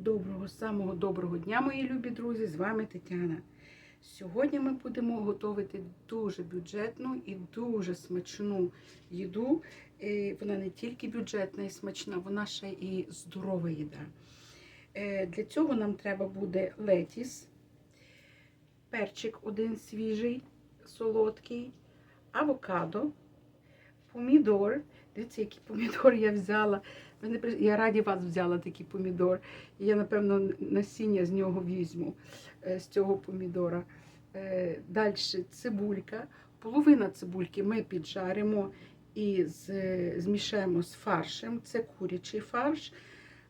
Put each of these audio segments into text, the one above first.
Доброго, самого доброго дня, мої любі друзі! З вами Тетяна. Сьогодні ми будемо готувати дуже бюджетну і дуже смачну їду. Е, Вона не тільки бюджетна і смачна, вона ще і здорова їда. Е, Для цього нам треба буде летіс, перчик один свіжий, солодкий, авокадо, помідор. Дивіться, який помідор я взяла. Мене Я раді вас взяла такий помідор. І Я, напевно, насіння з нього візьму, е, з цього помідора. Далі цибулька. Половина цибульки ми піджаримо і з- змішаємо з фаршем. Це курячий фарш.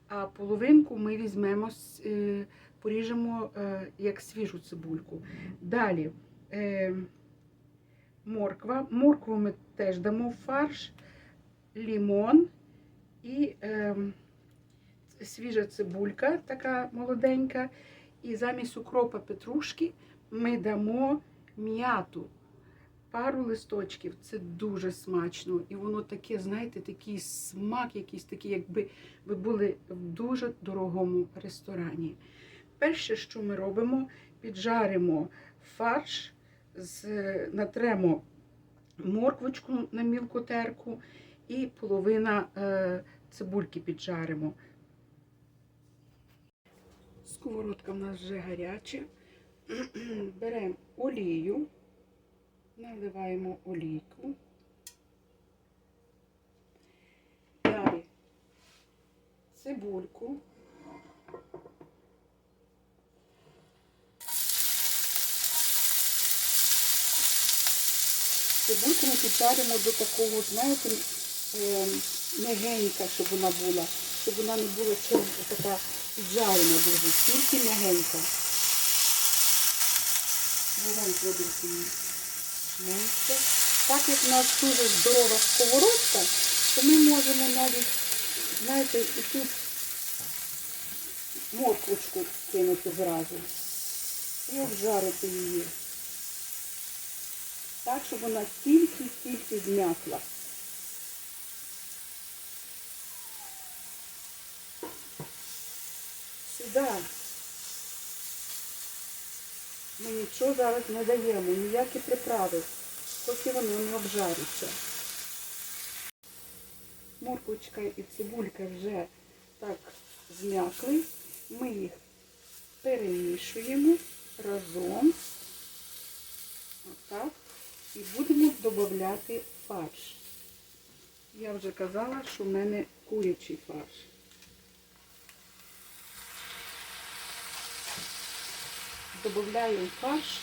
А половинку ми візьмемо, е, поріжемо е, як свіжу цибульку. Далі е, морква. Моркву ми теж дамо в фарш, лімон і е, свіжа цибулька, така молоденька. І замість укропа петрушки ми дамо м'яту. Пару листочків. Це дуже смачно. І воно таке, знаєте, такий смак, якийсь такий, якби ви були в дуже дорогому ресторані. Перше, що ми робимо, піджаримо фарш, з, натремо морквочку на мілку терку і половина е, цибульки піджаримо. Сковородка в нас вже гаряча. Беремо олію, наливаємо олійку. Далі цибульку. Цибульку ми піджаримо до такого, знаєте, м'ягенька, щоб вона була, щоб вона не була така піджарена дуже, тільки м'ягенька. Вогонь кладемо менше. Так як в нас дуже здорова сковородка, то ми можемо навіть, знаєте, і тут морквочку кинути зразу і обжарити її. Так, щоб вона тільки-тільки зм'якла. Сюди ми нічого зараз не даємо, ніякі приправи, поки воно не обжариться. Морквочка і цибулька вже так зм'якли. Ми їх перемішуємо разом. Отак. І будемо додати фарш. Я вже казала, що в мене курячий фарш. Додаємо фарш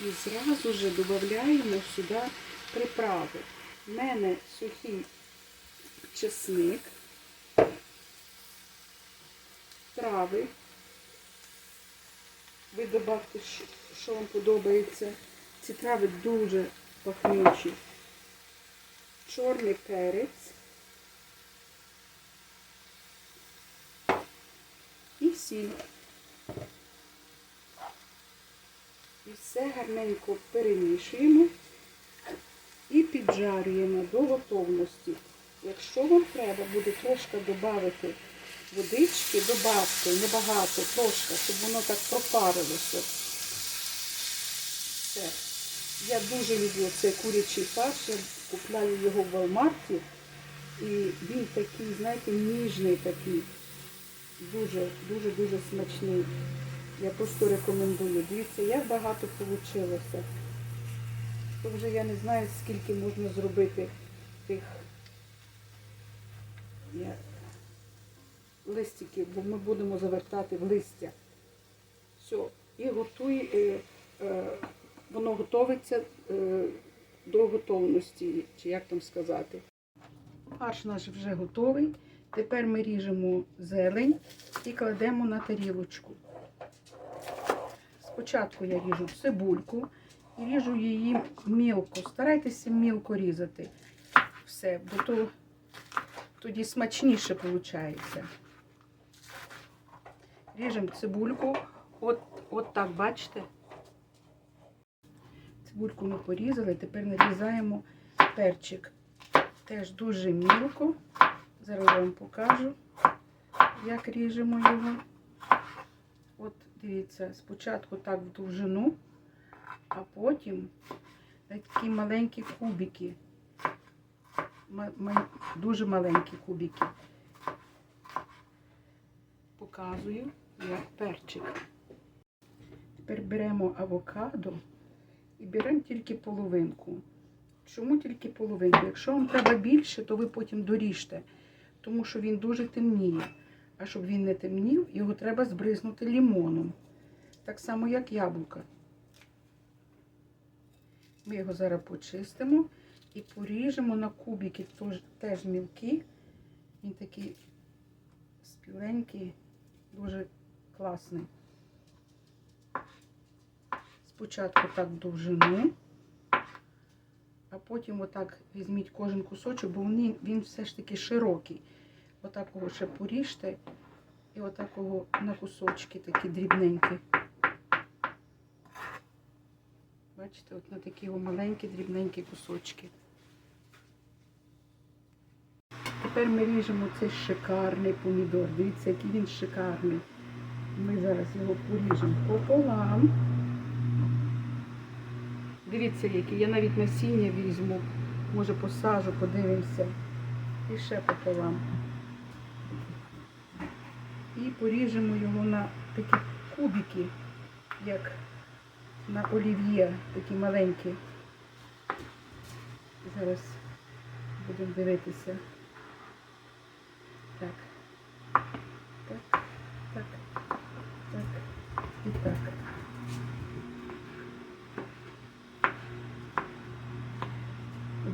і зразу же додаємо сюди приправи. У мене сухий чесник, трави. Ви додавте, що- вам подобається. Ці трави дуже пахнючі. Чорний перець. І сіль. І все гарненько перемішуємо і піджарюємо до готовності. Якщо вам треба буде трошки додати водички, додавте небагато, трошки, щоб воно так пропарилося. Все. Я дуже люблю цей курячий фарш, я купляю його в Walmart. І він такий, знаєте, ніжний такий. Дуже, дуже, дуже смачний. Я просто рекомендую. Дивіться, як багато вийшло. То вже я не знаю, скільки можна зробити тих я- листиків, бо ми будемо завертати в листя. Все. І готує, е, е, воно готовиться е, до готовності, чи як там сказати. Фарш наш вже готовий. Тепер ми ріжемо зелень і кладемо на тарілочку. Спочатку я ріжу цибульку і ріжу її мілко. Старайтеся мілко різати все, бо то тоді смачніше виходить. Ріжемо цибульку, от, от так, бачите? Цибульку ми порізали, тепер нарізаємо перчик. Теж дуже мілко. Зараз я вам покажу, як ріжемо його. Дивіться, спочатку так в довжину, а потім такі маленькі кубики. Дуже маленькі кубики. Показую, як перчик. Тепер беремо авокадо і беремо тільки половинку. Чому тільки половинку? Якщо вам треба більше, то ви потім доріжте, тому що він дуже темніє. А щоб він не темнів, його треба збризнути лімоном. Так само, як яблука. Ми його зараз почистимо і поріжемо на кубики, тож- теж мілкі. Він такий спіленький, дуже класний. Спочатку так довжину, а потім отак візьміть кожен кусочок, бо він, він все ж таки широкий. Отакого ще поріжте і отакого на кусочки такі дрібненькі. Бачите, от на такі маленькі дрібненькі кусочки. Тепер ми ріжемо цей шикарний помідор. Дивіться, який він шикарний. Ми зараз його поріжемо пополам. Дивіться, який. Я навіть насіння візьму. Може посажу, подивимося. І ще пополам. І поріжемо його на такі кубики, як на олів'є, такі маленькі. Зараз будемо дивитися. Так. Так, так, так і так.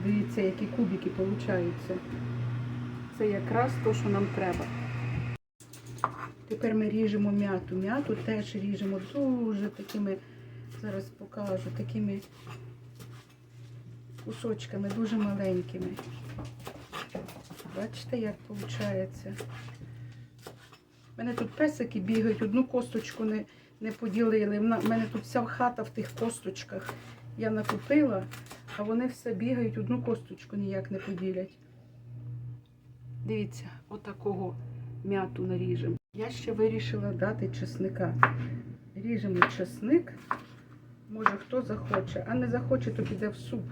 Дивіться, які кубики получаються. Це якраз то, що нам треба. Тепер ми ріжемо м'яту. М'яту теж ріжемо дуже такими, зараз покажу, такими кусочками, дуже маленькими. Бачите, як виходить? У мене тут песики бігають, одну косточку не, не поділили. У мене тут вся хата в тих косточках. Я накупила, а вони все бігають, одну косточку ніяк не поділять. Дивіться, отакого м'яту наріжемо. Я ще вирішила дати чесника. Ріжемо чесник. Може хто захоче, а не захоче, то піде в суп.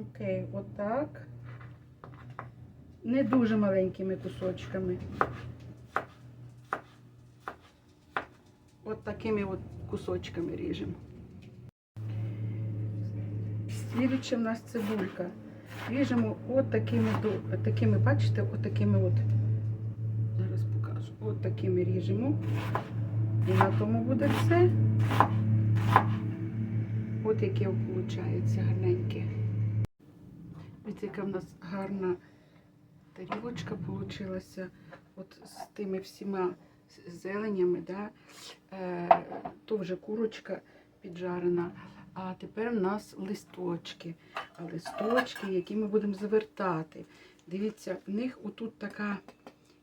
Окей, отак. Не дуже маленькими кусочками. От такими от кусочками ріжемо. Слідуюче в нас цибулька. Ріжемо от такими, такими, бачите, от такими от. Зараз. От такими ріжемо. І на тому буде все. От яке виходить гарненьке. Ось яка в нас гарна тарілочка вийшла. От з тими всіма зеленями, да? е, то вже курочка піджарена. А тепер в нас листочки. А листочки, які ми будемо завертати. Дивіться, в них отут така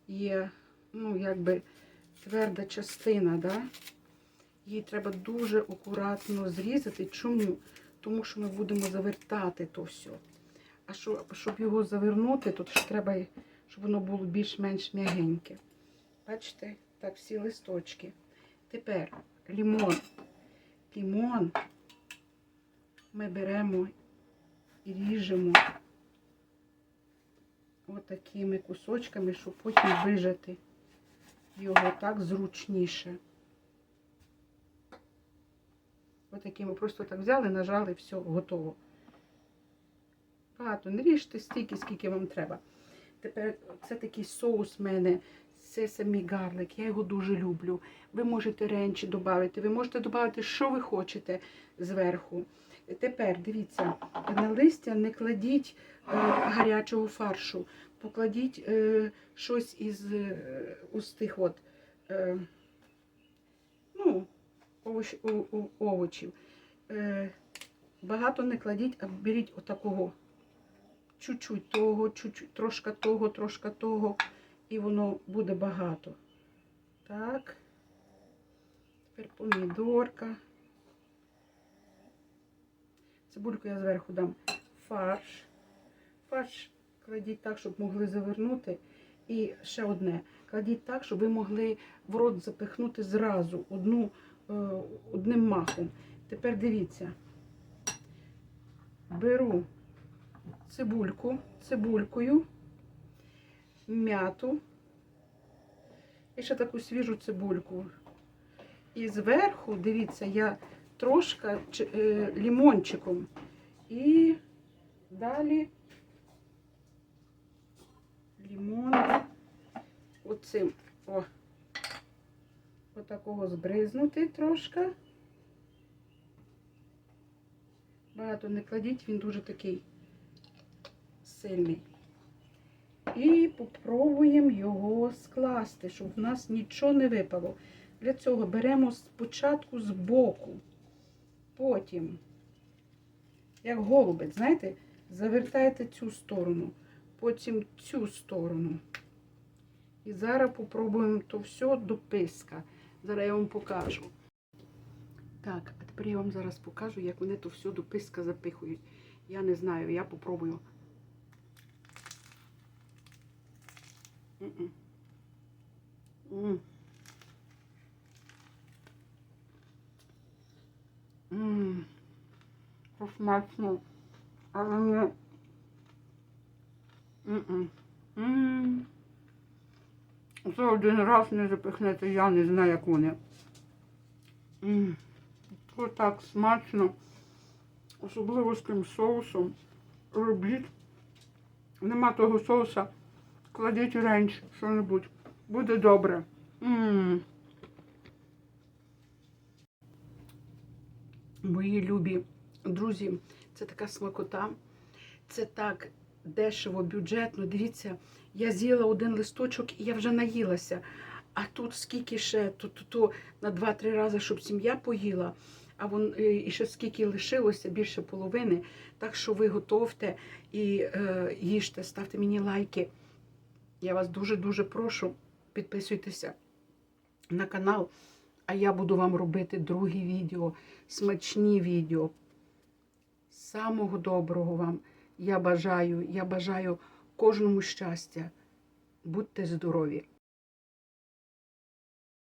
є, ну, якби тверда частина, да? Її треба дуже акуратно зрізати. Чому? Тому що ми будемо завертати то все. А що, щоб його завернути, тут ж треба, щоб воно було більш-менш м'ягеньке. Бачите, так, всі листочки. Тепер лімон. Лімон ми беремо і ріжемо отакими кусочками, щоб потім вижати його так зручніше. Отакими просто так взяли, нажали, все, готово. Багато не ріжте стільки, скільки вам треба. Тепер це такий соус в мене. Це самі гарлик, я його дуже люблю. Ви можете ренчі додати, ви можете додати, що ви хочете зверху. Тепер дивіться, на листя не кладіть е, гарячого фаршу, покладіть е, щось із е, ось тих от, е, ну, овочів. Багато не кладіть, а беріть отакого. Чуть-чуть того, чуть-чуть, трошка того, трошка того, і воно буде багато. Так. Тепер помідорка. Цибульку я зверху дам фарш. Фарш кладіть так, щоб могли завернути. І ще одне. кладіть так, щоб ви могли в рот запихнути зразу одну, е, одним махом. Тепер дивіться. Беру цибульку, цибулькою, м'яту і ще таку свіжу цибульку. І зверху, дивіться, я трошки е, лімончиком. І далі лімон оцим. О, отакого збризнути трошки. Багато не кладіть, він дуже такий сильний. І попробуємо його скласти, щоб в нас нічого не випало. Для цього беремо спочатку з боку, потім, як голубець, знаєте, завертаєте цю сторону, потім цю сторону. І зараз попробуємо то все до писка. Зараз я вам покажу. Так, а тепер я вам зараз покажу, як вони то все до писка запихують. Я не знаю, я попробую. М. Але не. Це один раз не запихнете, я не знаю, як вони. То так смачно. Особливо з тим соусом. Робіть. Нема того соуса. Кладіть ренч, що-небудь. Буде добре. Мої любі друзі, це така смакота. Це так дешево, бюджетно. Дивіться, я з'їла один листочок і я вже наїлася. А тут скільки ще, то, то, то на 2-3 рази, щоб сім'я поїла, а вон е, і ще скільки лишилося, більше половини. Так що ви готовте і е, їжте, ставте мені лайки. Я вас дуже-дуже прошу, підписуйтеся на канал, а я буду вам робити другі відео, смачні відео. Самого доброго вам я бажаю. Я бажаю кожному щастя. Будьте здорові!